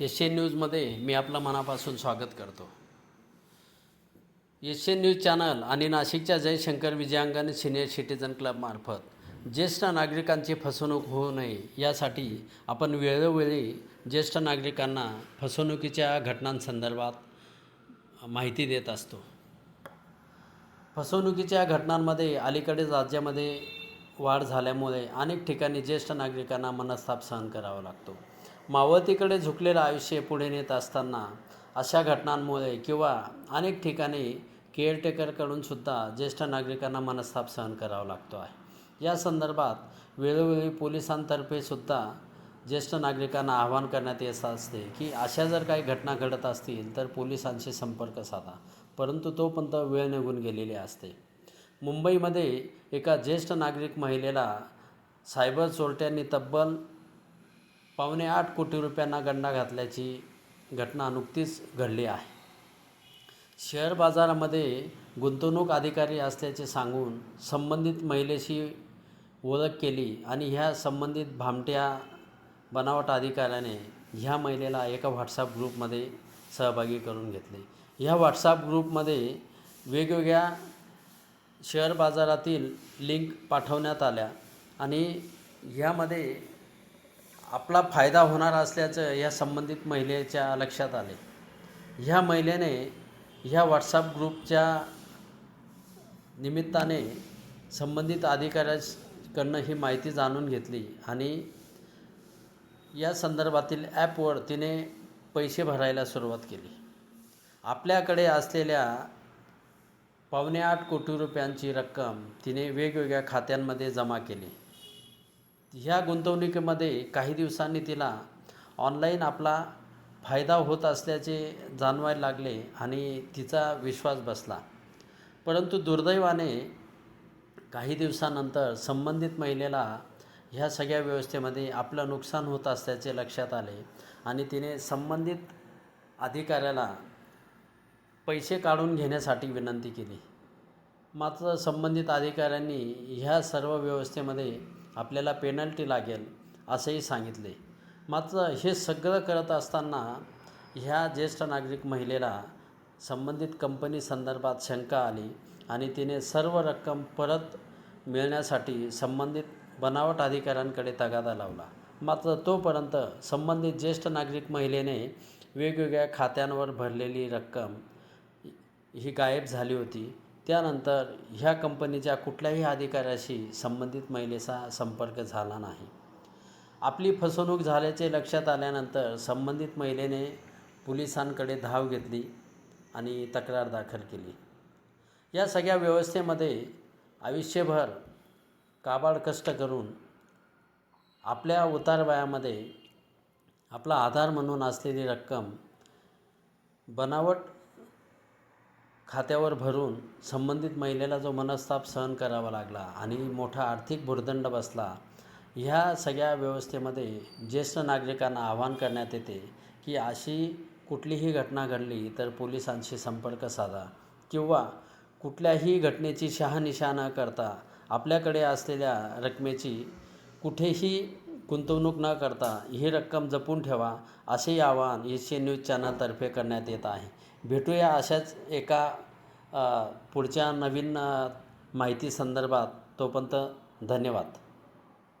Asian न्यूजमध्ये मी आपलं मनापासून स्वागत करतो. एशियन न्यूज चॅनल आणि नाशिकच्या जयशंकर विजयांगण सिनियर सिटीजन क्लबमार्फत ज्येष्ठ नागरिकांची फसवणूक होऊ नये यासाठी आपण वेळोवेळी ज्येष्ठ नागरिकांना फसवणुकीच्या घटनांसंदर्भात माहिती देत असतो. फसवणुकीच्या घटनांमध्ये अलीकडेच राज्यामध्ये वाढ झाल्यामुळे अनेक ठिकाणी ज्येष्ठ नागरिकांना मनस्ताप सहन करावा लागतो. मावळतीकडे झुकलेलं आयुष्य पुढे नेत असताना अशा घटनांमुळे किंवा अनेक ठिकाणी केअरटेकरकडून सुद्धा ज्येष्ठ नागरिकांना मनस्ताप सहन करावा लागतो आहे. या संदर्भात वेळोवेळी पोलिसांतर्फे सुद्धा ज्येष्ठ नागरिकांना आवाहन करण्यात येत असते की अशा जर काही घटना घडत असतील तर पोलिसांशी संपर्क साधा परंतु तोपर्यंत वेळ निघून गेलेली असते. मुंबईमध्ये एका ज्येष्ठ नागरिक महिलेला सायबर चोरट्यांनी तब्बल पावणे आठ कोटी रुपयांना गंडा घातल्याची घटना नुकतीच घडली आहे. शेअर बाजारामध्ये गुंतवणूक अधिकारी असल्याचे सांगून संबंधित महिलेशी ओळख केली आणि ह्या संबंधित भामट्या बनावट अधिकाऱ्याने ह्या महिलेला एका व्हॉट्सअप ग्रुपमध्ये सहभागी करून घेतले. ह्या व्हॉट्सअप ग्रुपमध्ये वेगवेगळ्या शेअर बाजारातील लिंक पाठवण्यात आल्या आणि ह्यामध्ये आपला फायदा होणार असल्याचं या संबंधित महिलेच्या लक्षात आले. ह्या महिलेने ह्या व्हॉट्सअप ग्रुपच्या निमित्ताने संबंधित अधिकाऱ्याकडनं ही माहिती जाणून घेतली आणि या संदर्भातील ॲपवर तिने पैसे भरायला सुरुवात केली. आपल्याकडे असलेल्या पावणे आठ कोटी रुपयांची रक्कम तिने वेगवेगळ्या खात्यांमध्ये जमा केली. ह्या गुंतवणुकीमध्ये काही दिवसांनी तिला ऑनलाईन आपला फायदा होत असल्याचे जाणवायला लागले आणि तिचा विश्वास बसला. परंतु दुर्दैवाने काही दिवसानंतर संबंधित महिलेला ह्या सगळ्या व्यवस्थेमध्ये आपलं नुकसान होत असल्याचे लक्षात आले आणि तिने संबंधित अधिकाऱ्याला पैसे काढून घेण्यासाठी विनंती केली. मात्र संबंधित अधिकाऱ्यांनी ह्या सर्व व्यवस्थेमध्ये आपल्याला पेनल्टी लागेल असंही सांगितले. मात्र हे सगळं करत असताना ह्या ज्येष्ठ नागरिक महिलेला संबंधित कंपनी संदर्भात शंका आली आणि तिने सर्व रक्कम परत मिळण्यासाठी संबंधित बनावट अधिकाऱ्यांकडे तगादा लावला. मात्र तोपर्यंत संबंधित ज्येष्ठ नागरिक महिलेने वेगवेगळ्या खात्यांवर भरलेली रक्कम ही गायब झाली होती. त्यानंतर ह्या कंपनीच्या कुठल्याही अधिकाऱ्याशी संबंधित महिलेचा संपर्क झाला नाही. आपली फसवणूक झाल्याचे लक्षात आल्यानंतर संबंधित महिलेने पोलिसांकडे धाव घेतली आणि तक्रार दाखल केली. या सगळ्या व्यवस्थेमध्ये आयुष्यभर काबाड कष्ट करून आपल्या उतारवयामध्ये आपला आधार म्हणून असलेली रक्कम बनावट खात्यावर भरून संबंधित महिलेला जो मनस्ताप सहन करावा लागला आणि मोठा आर्थिक भुर्दंड बसला ह्या सगळ्या व्यवस्थेमध्ये ज्येष्ठ नागरिकांना आवाहन करण्यात येते की अशी कुठलीही घटना घडली तर पोलिसांशी संपर्क साधा किंवा कुठल्याही घटनेची शहानिशा न करता आपल्याकडे असलेल्या रकमेची कुठेही गुंतवणूक न करता ही रक्कम जपून ठेवा असे आवाहन एशियन न्यूज चॅनलतर्फे करण्यात येत आहे. भेटूया अशाच एका पुढच्या नवीन माहिती संदर्भात. तोपर्यंत धन्यवाद.